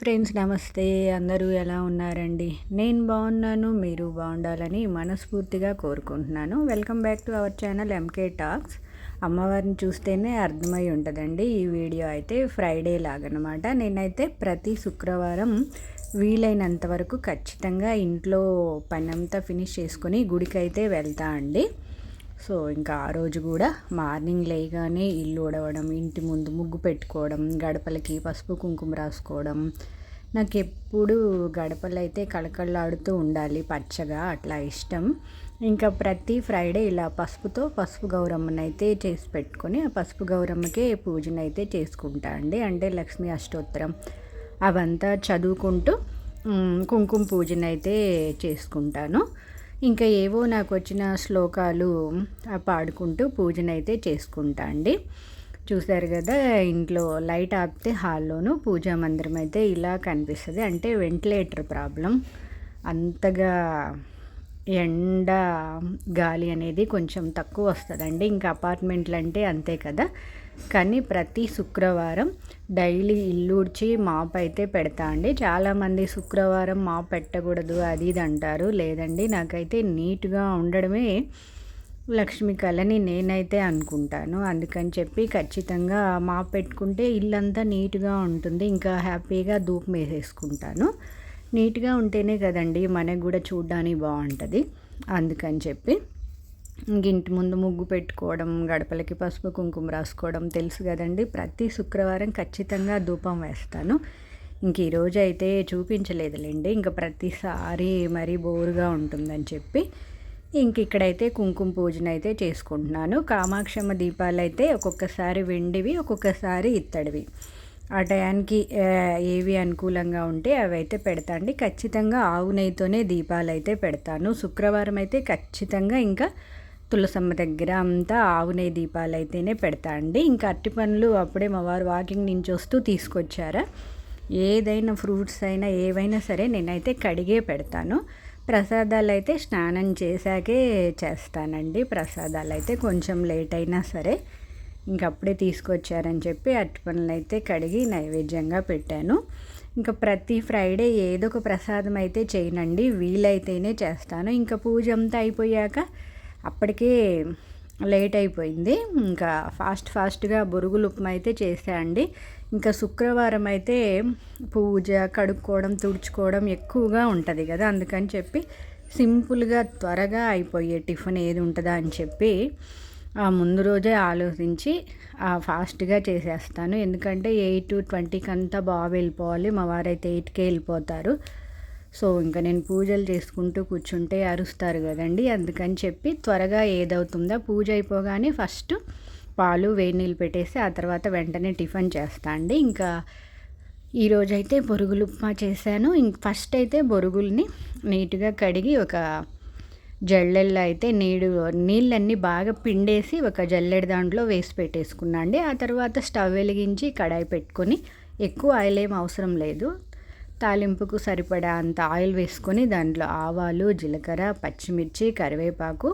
Friends నమస్తే. అందరూ ఎలా ఉన్నారండి? నేను బాగున్నాను మీరు బాగుండాలని మనస్ఫూర్తిగా కోరుకుంటున్నాను. Welcome back to our channel MK talks అమ్మవారిని చూస్తేనే అర్థమై ఉంటుందండి ఈ వీడియో అయితే ఫ్రైడే లాగనమాట. నేనైతే ప్రతి శుక్రవారం వీలైనంత వరకు ఖచ్చితంగా ఇంట్లో పని అంతా ఫినిష్ చేసుకొని గుడికి అయితే వెళ్తా అండి. సో ఇంకా ఆ రోజు కూడా మార్నింగ్ లేగానే ఇల్లు ఉడవడం ఇంటి ముందు ముగ్గు పెట్టుకోవడం గడపలకి పసుపు కుంకుమ రాసుకోవడం. నాకు ఎప్పుడు గడపలు అయితే కళకళలాడుతూ ఉండాలి పచ్చగా అట్లా ఇష్టం. ఇంకా ప్రతి ఫ్రైడే ఇలా పసుపుతో పసుపు గౌరమ్మనైతే చేసి పెట్టుకొని ఆ పసుపు గౌరమ్మకే పూజనైతే చేసుకుంటా అండి. అంటే లక్ష్మీ అష్టోత్తరం అవంతా చదువుకుంటూ కుంకుమ పూజనైతే చేసుకుంటాను. ఇంకా ఏవో నాకు వచ్చిన శ్లోకాలు పాడుకుంటూ పూజనైతే చేసుకుంటా అండి. చూశారు కదా ఇంట్లో లైట్ ఆపితే హాల్లోనూ పూజా మందిరం అయితే ఇలా కనిపిస్తుంది. అంటే వెంటిలేటర్ ప్రాబ్లం. అంతగా ఎండ గాలి అనేది కొంచెం తక్కువ వస్తుందండి. ఇంకా అపార్ట్మెంట్లు అంటే అంతే కదా. కానీ ప్రతి శుక్రవారం డైలీ ఇల్లుడ్చి మాప్ అయితే పెడతా అండి. చాలామంది శుక్రవారం మాప్ పెట్టకూడదు అది ఇది అంటారు. లేదండి నాకైతే నీట్గా ఉండడమే లక్ష్మి కళని నేనైతే అనుకుంటాను. అందుకని చెప్పి ఖచ్చితంగా మాప్ పెట్టుకుంటే ఇల్లంతా నీట్గా ఉంటుంది. ఇంకా హ్యాపీగా ధూపం వేసేసుకుంటాను. నీట్గా ఉంటేనే కదండి మనకు కూడా చూడ్డానికి బాగుంటుంది. అందుకని చెప్పి ఇంటి ముందు ముగ్గు పెట్టుకోవడం గడపలకి పసుపు కుంకుమ రాసుకోవడం తెలుసు కదండి. ప్రతి శుక్రవారం ఖచ్చితంగా ధూపం వేస్తాను. ఇంక ఈరోజు అయితే చూపించలేదులేండి. ఇంకా ప్రతిసారి మరీ బోరుగా ఉంటుందని చెప్పి ఇంక ఇక్కడైతే కుంకుమ పూజన అయితే చేసుకుంటున్నాను. కామాక్షమ్మ దీపాలు అయితే ఒక్కొక్కసారి వెండివి ఒక్కొక్కసారి ఇత్తడివి. ఆ టయానికి ఏవి అనుకూలంగా ఉంటే అవి అయితే పెడతాండి ఖచ్చితంగా ఆవు నెయ్యితోనే దీపాలు అయితే పెడతాను. శుక్రవారం అయితే ఖచ్చితంగా ఇంకా తులసమ్మ దగ్గర అంతా ఆవునే దీపాలు అయితేనే పెడతా అండి. ఇంకా అట్టి పనులు అప్పుడే మా వారు వాకింగ్ నుంచి వస్తూ తీసుకొచ్చారా. ఏదైనా ఫ్రూట్స్ అయినా ఏవైనా సరే నేనైతే కడిగే పెడతాను. ప్రసాదాలు అయితే స్నానం చేశాకే చేస్తానండి. ప్రసాదాలు అయితే కొంచెం లేట్ అయినా సరే ఇంకప్పుడే తీసుకొచ్చారని చెప్పి అట్టి పనులు అయితే కడిగి నైవేద్యంగా పెట్టాను. ఇంకా ప్రతి ఫ్రైడే ఏదో ఒక ప్రసాదం అయితే చేయనండి. వీలైతేనే చేస్తాను. ఇంకా పూజ అంతా అయిపోయాక అప్పటికే లేట్ అయిపోయింది. ఇంకా ఫాస్ట్ ఫాస్ట్గా బొరుగులు ఉప్మా అయితే చేసేయండి ఇంకా శుక్రవారం అయితే పూజ కడుక్కోవడం తుడుచుకోవడం ఎక్కువగా ఉంటుంది కదా. అందుకని చెప్పి సింపుల్గా త్వరగా అయిపోయే టిఫిన్ ఏది ఉంటుందా అని చెప్పి ముందు రోజే ఆలోచించి ఫాస్ట్గా చేసేస్తాను. ఎందుకంటే ఎయిట్ ట్వంటీకి అంతా బాగా వెళ్ళిపోవాలి. మా వారైతే ఎయిట్కే వెళ్ళిపోతారు. సో ఇంకా నేను పూజలు చేసుకుంటూ కూర్చుంటే అరుస్తారు కదండి. అందుకని చెప్పి త్వరగా ఏదవుతుందో పూజ అయిపోగానే ఫస్ట్ పాలు వేడి నీళ్ళు పెట్టేసి ఆ తర్వాత వెంటనే టిఫిన్ చేస్తా అండి. ఇంకా ఈరోజైతే బొరుగులు ఉప్మా చేశాను. ఇంక ఫస్ట్ అయితే బొరుగుల్ని నీట్గా కడిగి ఒక జల్లెల్లో అయితే నీడు నీళ్ళన్నీ బాగా పిండేసి ఒక జల్లెడ దాంట్లో వేసి పెట్టేసుకున్నా అండి. ఆ తర్వాత స్టవ్ వెలిగించి కడాయి పెట్టుకొని ఎక్కువ ఆయిల్ ఏం అవసరం లేదు. తాలింపుకు సరిపడా అంత ఆయిల్ వేసుకొని దాంట్లో ఆవాలు జీలకర్ర పచ్చిమిర్చి కరివేపాకు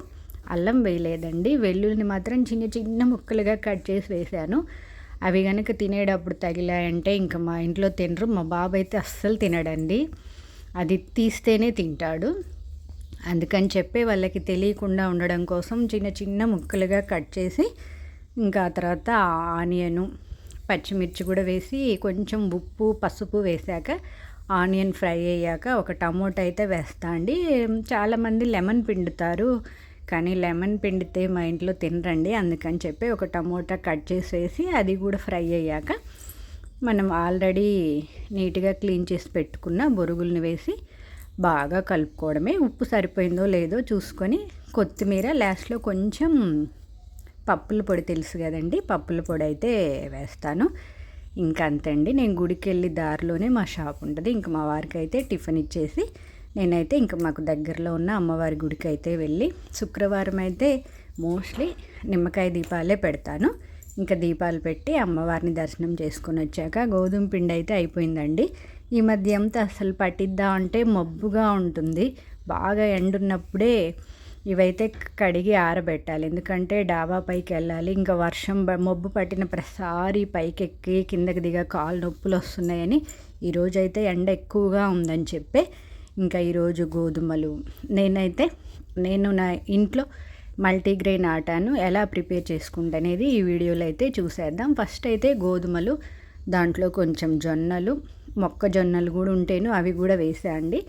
అల్లం వేయలేదండి. వెల్లుల్లిని మాత్రం చిన్న చిన్న ముక్కలుగా కట్ చేసి వేశాను. అవి కనుక తినేటప్పుడు తగిలాయంటే ఇంకా మా ఇంట్లో తినరు. మా బాబు అయితే అస్సలు తినడండి. అది తీస్తేనే తింటాడు. అందుకని చెప్పే వాళ్ళకి తెలియకుండా ఉండడం కోసం చిన్న చిన్న ముక్కలుగా కట్ చేసి ఇంకా తర్వాత ఆనియను పచ్చిమిర్చి కూడా వేసి కొంచెం ఉప్పు పసుపు వేశాక ఆనియన్ ఫ్రై అయ్యాక ఒక టమోటా అయితే వేస్తా అండి. చాలామంది లెమన్ పిండుతారు కానీ లెమన్ పిండితే మా ఇంట్లో తినరండి. అందుకని చెప్పి ఒక టమోటా కట్ చేసేసి అది కూడా ఫ్రై అయ్యాక మనం ఆల్రెడీ నీట్గా క్లీన్ చేసి పెట్టుకున్న బొరుగుల్ని వేసి బాగా కలుపుకోవడమే. ఉప్పు సరిపోయిందో లేదో చూసుకొని కొత్తిమీర లాస్ట్లో కొంచెం పప్పుల పొడి తెలుసు కదండి పప్పుల పొడి అయితే వేస్తాను. ఇంకా అండి. నేను గుడికి వెళ్ళి దారిలోనే మా షాప్ ఉంటుంది. ఇంక మా వారికి అయితే టిఫిన్ ఇచ్చేసి నేనైతే ఇంకా మాకు దగ్గరలో ఉన్న అమ్మవారి గుడికి అయితే వెళ్ళి శుక్రవారం అయితే మోస్ట్లీ నిమ్మకాయ దీపాలే పెడతాను. ఇంకా దీపాలు పెట్టి అమ్మవారిని దర్శనం చేసుకొని వచ్చాక గోధుమ పిండి అయితే అయిపోయిందండి. ఈ మధ్య అంతా అసలు పట్టిద్దాం అంటే మబ్బుగా ఉంటుంది. బాగా ఎండున్నప్పుడే ఇవైతే కడిగి ఆరబెట్టాలి. ఎందుకంటే డాబా పైకి వెళ్ళాలి ఇంకా వర్షం మొబ్బు పట్టిన ప్రతిసారి పైకి ఎక్కి కిందకి దిగ కాలు నొప్పులు వస్తున్నాయని ఈరోజైతే ఎండ ఎక్కువగా ఉందని చెప్పి ఇంకా ఈరోజు గోధుమలు. నేనైతే నేను నా ఇంట్లో మల్టీగ్రెయిన్ ఆటాను ఎలా ప్రిపేర్ చేసుకుంటనేది ఈ వీడియోలో అయితే చూసేద్దాం. ఫస్ట్ అయితే గోధుమలు దాంట్లో కొంచెం జొన్నలు మొక్కజొన్నలు కూడా ఉంటేను అవి కూడా వేసాయండి.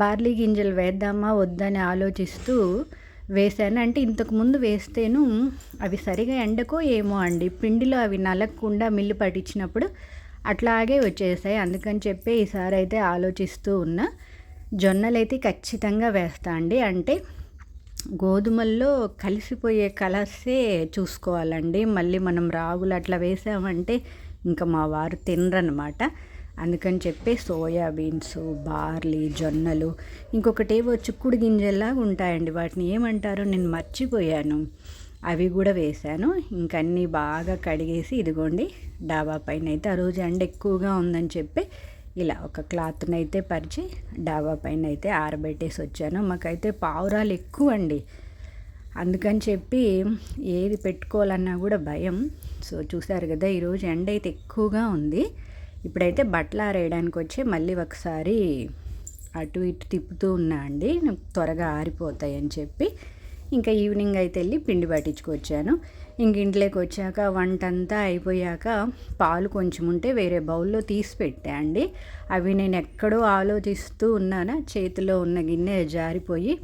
బార్లీ గింజలు వేద్దామా వద్దని ఆలోచిస్తూ వేసాను అంటే ఇంతకుముందు వేస్తేను అవి సరిగా ఎండకో ఏమో అండి. పిండిలో అవి నలగకుండా మిల్లు పట్టించినప్పుడు అట్లాగే వచ్చేసాయి. అందుకని చెప్పి ఈసారి అయితే ఆలోచిస్తూ ఉన్నా. జొన్నలు అయితే ఖచ్చితంగా వేస్తా అండి. అంటే గోధుమల్లో కలిసిపోయే కలర్సే చూసుకోవాలండి. మళ్ళీ మనం రాగులు అట్లా వేసామంటే ఇంకా మా వారు తినరనమాట. అందుకని చెప్పి సోయాబీన్స్ బార్లీ జొన్నలు ఇంకొకటేవో చిక్కుడు గింజల్లాగా ఉంటాయండి. వాటిని ఏమంటారో నేను మర్చిపోయాను. అవి కూడా వేశాను. ఇంకన్నీ బాగా కడిగేసి ఇదిగోండి డాబా పైన అయితే ఆ రోజు ఎండ ఎక్కువగా ఉందని చెప్పి ఇలా ఒక క్లాత్ని అయితే పరిచి డాబా పైన అయితే ఆరబెట్టేసి వచ్చాను. మాకైతే పావురాలు ఎక్కువ అండి అందుకని చెప్పి ఏది పెట్టుకోవాలన్నా కూడా భయం. సో చూసారు కదా ఈరోజు ఎండ అయితే ఎక్కువగా ఉంది. ఇప్పుడైతే బట్టలు ఆరేయడానికి వచ్చి మళ్ళీ ఒకసారి అటు ఇటు తిప్పుతూ ఉన్నా అండి. త్వరగా ఆరిపోతాయి అని చెప్పి ఇంకా ఈవినింగ్ అయితే వెళ్ళి పిండి పట్టించుకొచ్చాను. ఇంక ఇంట్లోకి వచ్చాక వంట అంతా అయిపోయాక పాలు కొంచెం ఉంటే వేరే బౌల్లో తీసి పెట్టా అండి. అవి నేను ఎక్కడో ఆలోచిస్తూ ఉన్నానా. చేతిలో ఉన్న గిన్నె జారిపోయి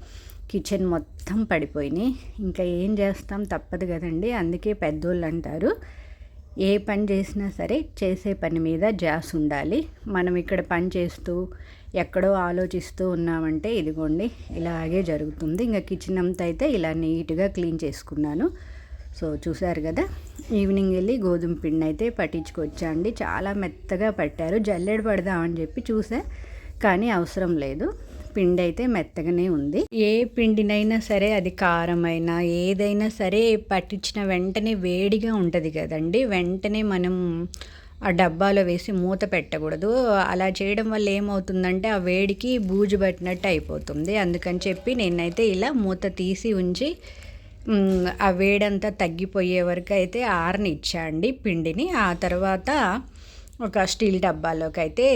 కిచెన్ మొత్తం పడిపోయినాయి. ఇంకా ఏం చేస్తాం తప్పదు కదండి. అందుకే పెద్దోళ్ళు అంటారు. ఏ పని చేసినా సరే చేసే పని మీద జాస్ ఉండాలి. మనం ఇక్కడ పని చేస్తూ ఎక్కడో ఆలోచిస్తూ ఉన్నామంటే ఇదిగోండి ఇలాగే జరుగుతుంది. ఇంకా కిచెన్ అంతా అయితే ఇలా నీట్గా క్లీన్ చేసుకున్నాను. సో చూసారు కదా ఈవినింగ్ వెళ్ళి గోధుమ పిండి అయితే పట్టించుకొచ్చా అండి. చాలా మెత్తగా పట్టారు. జల్లెడ పడదామని చెప్పి చూసా కానీ అవసరం లేదు. పిండి అయితే మెత్తగానే ఉంది. ఏ పిండినైనా సరే అది కారమైనా ఏదైనా సరే పట్టించిన వెంటనే వేడిగా ఉంటుంది కదండి. వెంటనే మనం ఆ డబ్బాలో వేసి మూత పెట్టకూడదు. అలా చేయడం వల్ల ఏమవుతుందంటే ఆ వేడికి బూజు పట్టినట్టు అయిపోతుంది. అందుకని చెప్పి నేనైతే ఇలా మూత తీసి ఉంచి ఆ వేడంతా తగ్గిపోయే వరకు అయితే ఆరనిచ్చా అండి పిండిని. ఆ తర్వాత ఒక స్టీల్ డబ్బాలోకి అయితే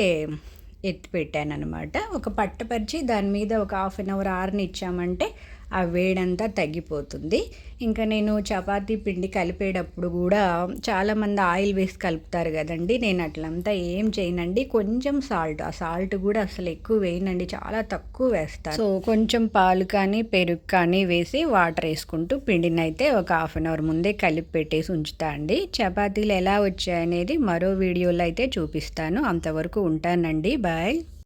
ఎత్తి పెట్టాను అనమాట ఒక పట్టపరిచి దాని మీద ఒక హాఫ్ అన్ అవర్ ఆర్ని ఇచ్చామంటే ఆ వేడంతా తగ్గిపోతుంది. ఇంకా నేను చపాతీ పిండి కలిపేటప్పుడు కూడా చాలామంది ఆయిల్ వేసి కలుపుతారు కదండి. నేను అట్లంతా ఏం చేయనండి. కొంచెం సాల్ట్ ఆ సాల్ట్ కూడా అసలు ఎక్కువ వేయనండి. చాలా తక్కువ వేస్తాను సో కొంచెం పాలు కానీ పెరుగు కానీ వేసి వాటర్ వేసుకుంటూ పిండిని అయితే ఒక హాఫ్ అన్ అవర్ ముందే కలిపి పెట్టేసి ఉంచుతా అండి. చపాతీలు ఎలా వచ్చాయనేది మరో వీడియోలో అయితే చూపిస్తాను. అంతవరకు ఉంటానండి. బాయ్.